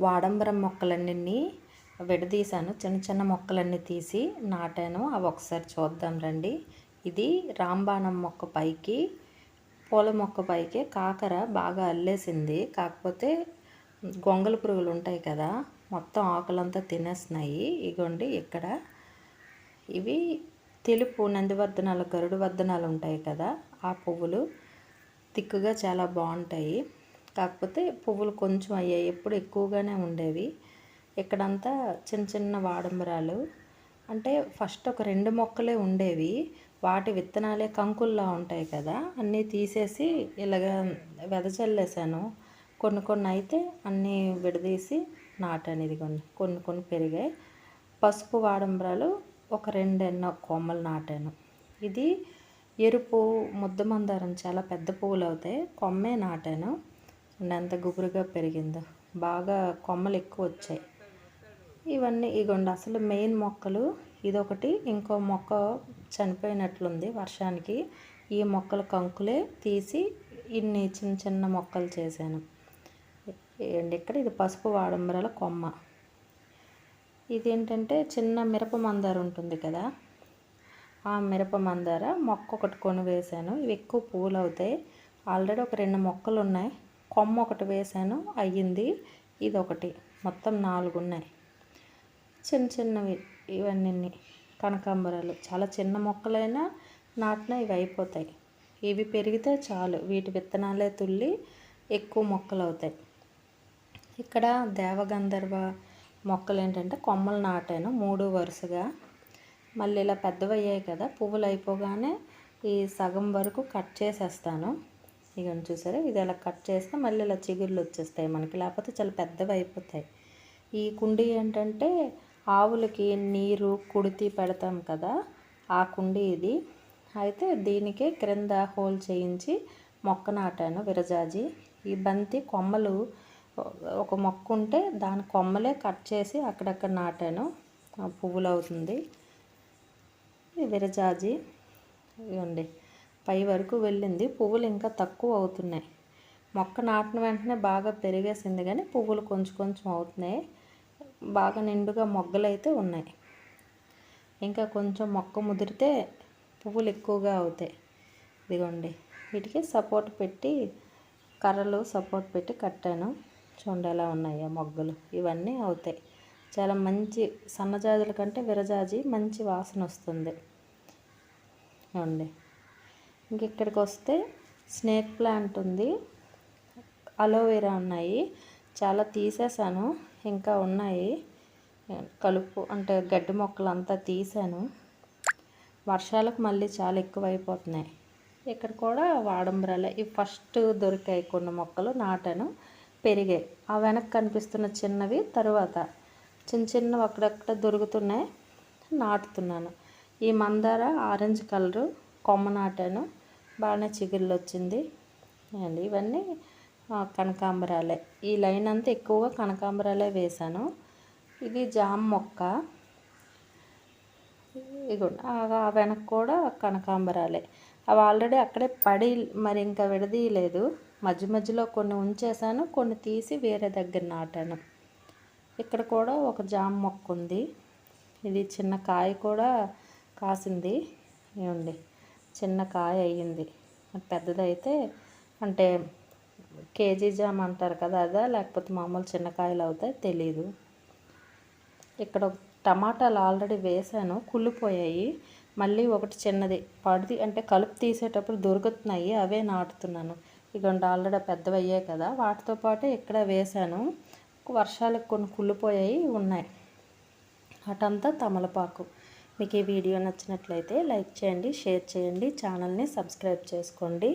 వాడంబరం మొక్కలన్నీ విడదీశాను. చిన్న చిన్న మొక్కలన్నీ తీసి నాటాను. అవి ఒకసారి చూద్దాం రండి. ఇది రాంబాణం మొక్క పైకి పూల మొక్క పైకి కాకర బాగా అల్లేసింది. కాకపోతే గొంగళ పురుగులు ఉంటాయి కదా మొత్తం ఆకులంతా తినేస్తున్నాయి. ఇగోండి ఇక్కడ ఇవి తెలుపు నందివర్ధనాలు గరుడు వర్ధనాలు ఉంటాయి కదా ఆ పువ్వులు తిక్కుగా చాలా బాగుంటాయి. కాకపోతే పువ్వులు కొంచెం అయ్యాయి. ఎప్పుడు ఎక్కువగానే ఉండేవి. ఇక్కడంతా చిన్న చిన్న వాడంబరాలు. అంటే ఫస్ట్ ఒక రెండు మొక్కలే ఉండేవి. వాటి విత్తనాలే కంకుల్లా ఉంటాయి కదా. అన్నీ తీసేసి ఇలాగ వెదజల్లేసాను కొన్ని కొన్ని అయితే అన్నీ విడదీసి నాటాను ఇదిగోండి కొన్ని కొన్ని పెరిగాయి. పసుపు వాడంబరాలు ఒక రెండెన్నో కొమ్మలు నాటాను. ఇది ఎరుపు ముద్ద మందారం చాలా పెద్ద పువ్వులు అవుతాయి కొమ్మే నాటాను. ఉన్నంత గుబురుగా పెరిగిందో. బాగా కొమ్మలు ఎక్కువ వచ్చాయి ఇవన్నీ ఇగోండి అసలు మెయిన్ మొక్కలు ఇదొకటి. ఇంకో మొక్క చనిపోయినట్లుంది వర్షానికి. ఈ మొక్కల కంకులే తీసి ఇన్ని చిన్న చిన్న మొక్కలు చేశాను. ఏంటి ఇక్కడ ఇది పసుపు వాడంబరాల కొమ్మ. ఇదేంటంటే చిన్న మిరప మందార ఉంటుంది కదా? ఆ మిరప మందార మొక్క ఒకటి కొని వేశాను ఇవి ఎక్కువ పూలు అవుతాయి ఆల్రెడీ ఒక రెండు మొక్కలు ఉన్నాయి కొమ్మ ఒకటి వేసాను అయ్యింది. ఇది ఒకటి మొత్తం నాలుగు ఉన్నాయి చిన్న చిన్నవి ఇవన్నీ కనకాంబరాలు. చాలా చిన్న మొక్కలైనా నాటిన ఇవి అయిపోతాయి. ఇవి పెరిగితే చాలు. వీటి విత్తనాలే తుల్లి ఎక్కువ మొక్కలు అవుతాయి ఇక్కడ దేవగంధర్వ మొక్కలు ఏంటంటే కొమ్మలు నాటాను మూడు వరుసగా. మళ్ళీ ఇలా పెద్దవి అయ్యాయి కదా పువ్వులు అయిపోగానే ఈ సగం వరకు కట్ చేసేస్తాను. ఇక చూసారా? ఇది అలా కట్ చేస్తే మళ్ళీ ఇలా చిగుర్లు వచ్చేస్తాయి మనకి. లేకపోతే చాలా పెద్దవి అయిపోతాయి. ఈ కుండీ ఏంటంటే ఆవులకి నీరు కుడితి పెడతాం కదా ఆ కుండీ ఇది. అయితే దీనికే క్రింద హోల్ చేయించి మొక్క నాటాను విరజాజి. ఈ బంతి కొమ్మలు ఒక మొక్క ఉంటే దాని కొమ్మలే కట్ చేసి అక్కడక్కడ నాటాను. పువ్వులు అవుతుంది. విరజాజి. ఇవ్వండి పై వరకు వెళ్ళింది. పువ్వులు ఇంకా తక్కువ అవుతున్నాయి. మొక్క నాటిన వెంటనే బాగా పెరిగేసింది కానీ పువ్వులు కొంచెం కొంచెం అవుతున్నాయి. బాగా నిండుగా మొగ్గలు అయితే ఉన్నాయి. ఇంకా కొంచెం మొక్క ముదిరితే పువ్వులు ఎక్కువగా అవుతాయి. ఇదిగోండి. వీటికి సపోర్ట్ పెట్టి కర్రలు సపోర్ట్ పెట్టి కట్టాను. చూడండి ఎలా ఉన్నాయో మొగ్గలు. ఇవన్నీ అవుతాయి. చాలా మంచి సన్నజాజుల కంటే విరజాజి మంచి వాసన వస్తుంది. చూడండి ఇంక ఇక్కడికి వస్తే స్నేక్ ప్లాంట్ ఉంది. అలోవెరా ఉన్నాయి. చాలా తీసేసాను ఇంకా ఉన్నాయి. కలుపు అంటే గడ్డి మొక్కలు అంతా తీసాను వర్షాలకు మళ్ళీ చాలా ఎక్కువైపోతున్నాయి. ఇక్కడ కూడా వాడంబరాలే. ఇవి ఫస్ట్ దొరికాయి కొన్ని మొక్కలు నాటాను. పెరిగాయి. ఆ వెనక్కి కనిపిస్తున్న చిన్నవి తర్వాత చిన్న చిన్నవి అక్కడక్కడ దొరుకుతున్నాయి. నాటుతున్నాను. ఈ మందార ఆరెంజ్ కలరు కొమ్మ నాటాను. బాగానే చిగుళ్ళు వచ్చింది అండి ఇవన్నీ కనకాంబరాలే. ఈ లైన్ అంతా ఎక్కువగా కనకాంబరాలే వేశాను. ఇది జామ మొక్క. ఇగోండి ఆ వెనక కూడా కనకాంబరాలే. అవి ఆల్రెడీ అక్కడే పడి మరి ఇంకా విడదీయలేదు. మధ్య మధ్యలో కొన్ని ఉంచేసాను కొన్ని తీసి వేరే దగ్గర నాటాను. ఇక్కడ కూడా ఒక జామ మొక్క ఉంది. ఇది చిన్న కాయ కూడా కాసింది. ఏమండి చిన్న కాయ అయ్యింది. పెద్దదైతే అంటే కేజీ జామ్ అంటారు కదా అదా? లేకపోతే మామూలు చిన్న కాయలు అవుతాయి తెలీదు. ఇక్కడ టమాటాలు ఆల్రెడీ వేసాను కుళ్ళిపోయాయి. మళ్ళీ ఒకటి చిన్నది పడిది అంటే కలుపు తీసేటప్పుడు దొరుకుతున్నాయి అవే నాటుతున్నాను. ఇక ఆల్రెడీ పెద్దవి అయ్యాయి కదా. వాటితో పాటు ఇక్కడ వేసాను. వర్షాలకు కొన్ని కుళ్ళిపోయాయి ఉన్నాయి. అటంతా తమలపాకు. మీకు ఈ వీడియో నచ్చినట్లయితే లైక్ చేయండి షేర్ చేయండి ఛానల్ని సబ్స్క్రైబ్ చేసుకోండి.